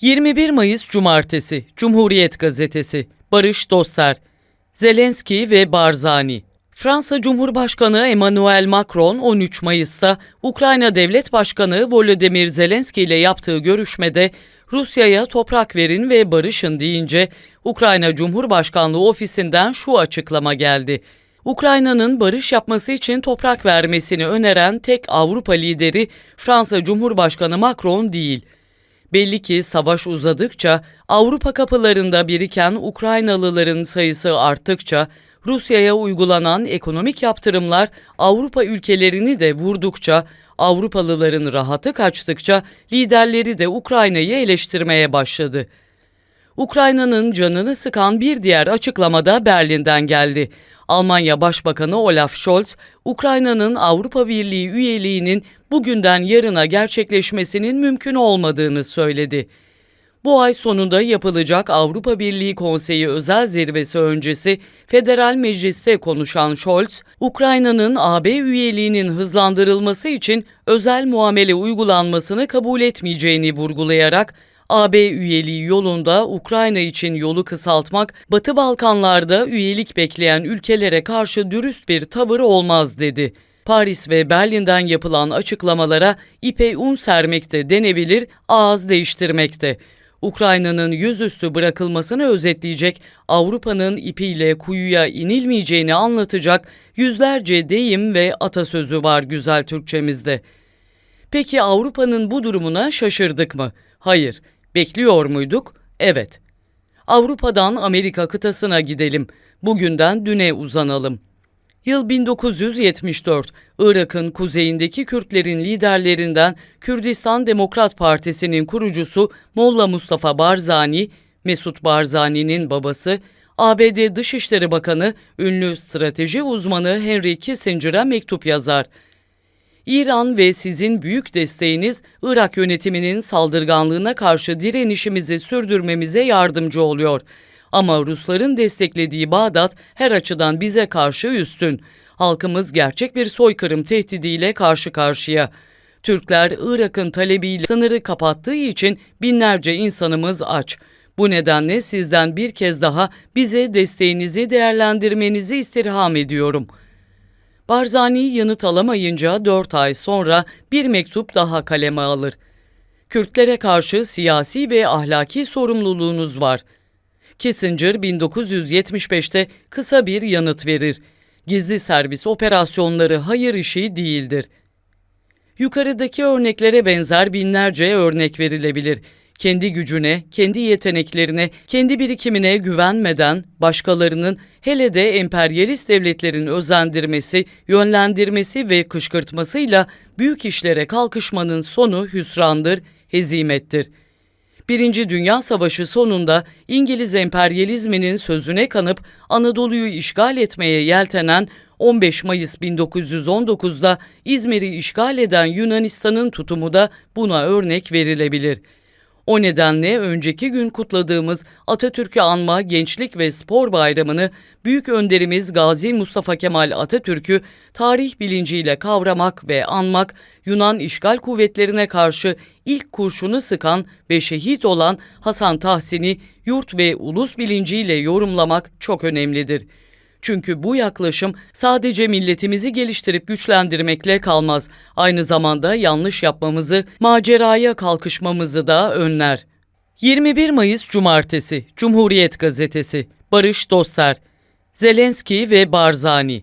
21 Mayıs Cumartesi Cumhuriyet Gazetesi Barış Dostlar Zelenski ve Barzani Fransa Cumhurbaşkanı Emmanuel Macron 13 Mayıs'ta Ukrayna Devlet Başkanı Volodymyr Zelenski ile yaptığı görüşmede Rusya'ya toprak verin ve barışın deyince Ukrayna Cumhurbaşkanlığı ofisinden şu açıklama geldi. Ukrayna'nın barış yapması için toprak vermesini öneren tek Avrupa lideri Fransa Cumhurbaşkanı Macron değil. Belli ki savaş uzadıkça, Avrupa kapılarında biriken Ukraynalıların sayısı arttıkça, Rusya'ya uygulanan ekonomik yaptırımlar Avrupa ülkelerini de vurdukça, Avrupalıların rahatı kaçtıkça liderleri de Ukrayna'yı eleştirmeye başladı. Ukrayna'nın canını sıkan bir diğer açıklamada Berlin'den geldi. Almanya Başbakanı Olaf Scholz, Ukrayna'nın Avrupa Birliği üyeliğinin bugünden yarına gerçekleşmesinin mümkün olmadığını söyledi. Bu ay sonunda yapılacak Avrupa Birliği Konseyi özel zirvesi öncesi Federal Meclis'te konuşan Scholz, Ukrayna'nın AB üyeliğinin hızlandırılması için özel muamele uygulanmasını kabul etmeyeceğini vurgulayarak AB üyeliği yolunda Ukrayna için yolu kısaltmak, Batı Balkanlarda üyelik bekleyen ülkelere karşı dürüst bir tavır olmaz dedi. Paris ve Berlin'den yapılan açıklamalara ipe un sermekte denebilir, ağız değiştirmekte. Ukrayna'nın yüzüstü bırakılmasını özetleyecek, Avrupa'nın ipiyle kuyuya inilmeyeceğini anlatacak yüzlerce deyim ve atasözü var güzel Türkçemizde. Peki Avrupa'nın bu durumuna şaşırdık mı? Hayır. Bekliyor muyduk? Evet. Avrupa'dan Amerika kıtasına gidelim. Bugünden düne uzanalım. Yıl 1974. Irak'ın kuzeyindeki Kürtlerin liderlerinden Kürdistan Demokrat Partisi'nin kurucusu Molla Mustafa Barzani, Mesut Barzani'nin babası, ABD Dışişleri Bakanı, ünlü strateji uzmanı Henry Kissinger'a mektup yazar. İran ve sizin büyük desteğiniz Irak yönetiminin saldırganlığına karşı direnişimizi sürdürmemize yardımcı oluyor. Ama Rusların desteklediği Bağdat her açıdan bize karşı üstün. Halkımız gerçek bir soykırım tehdidiyle karşı karşıya. Türkler Irak'ın talebiyle sınırı kapattığı için binlerce insanımız aç. Bu nedenle sizden bir kez daha bize desteğinizi değerlendirmenizi istirham ediyorum.'' Barzani yanıt alamayınca 4 ay sonra bir mektup daha kaleme alır. Kürtlere karşı siyasi ve ahlaki sorumluluğunuz var. Kissinger 1975'te kısa bir yanıt verir. Gizli servis operasyonları hayır işi değildir. Yukarıdaki örneklere benzer binlerce örnek verilebilir kendi gücüne, kendi yeteneklerine, kendi birikimine güvenmeden başkalarının hele de emperyalist devletlerin özendirmesi, yönlendirmesi ve kışkırtmasıyla büyük işlere kalkışmanın sonu hüsrandır, hezimettir. Birinci Dünya Savaşı sonunda İngiliz emperyalizminin sözüne kanıp Anadolu'yu işgal etmeye yeltenen 15 Mayıs 1919'da İzmir'i işgal eden Yunanistan'ın tutumu da buna örnek verilebilir.'' O nedenle önceki gün kutladığımız Atatürk'ü anma Gençlik ve Spor Bayramı'nı büyük önderimiz Gazi Mustafa Kemal Atatürk'ü tarih bilinciyle kavramak ve anmak, Yunan işgal kuvvetlerine karşı ilk kurşunu sıkan ve şehit olan Hasan Tahsin'i yurt ve ulus bilinciyle yorumlamak çok önemlidir.'' Çünkü bu yaklaşım sadece milletimizi geliştirip güçlendirmekle kalmaz. Aynı zamanda yanlış yapmamızı, maceraya kalkışmamızı da önler. 21 Mayıs Cumartesi Cumhuriyet Gazetesi Barış Dostlar Zelenski ve Barzani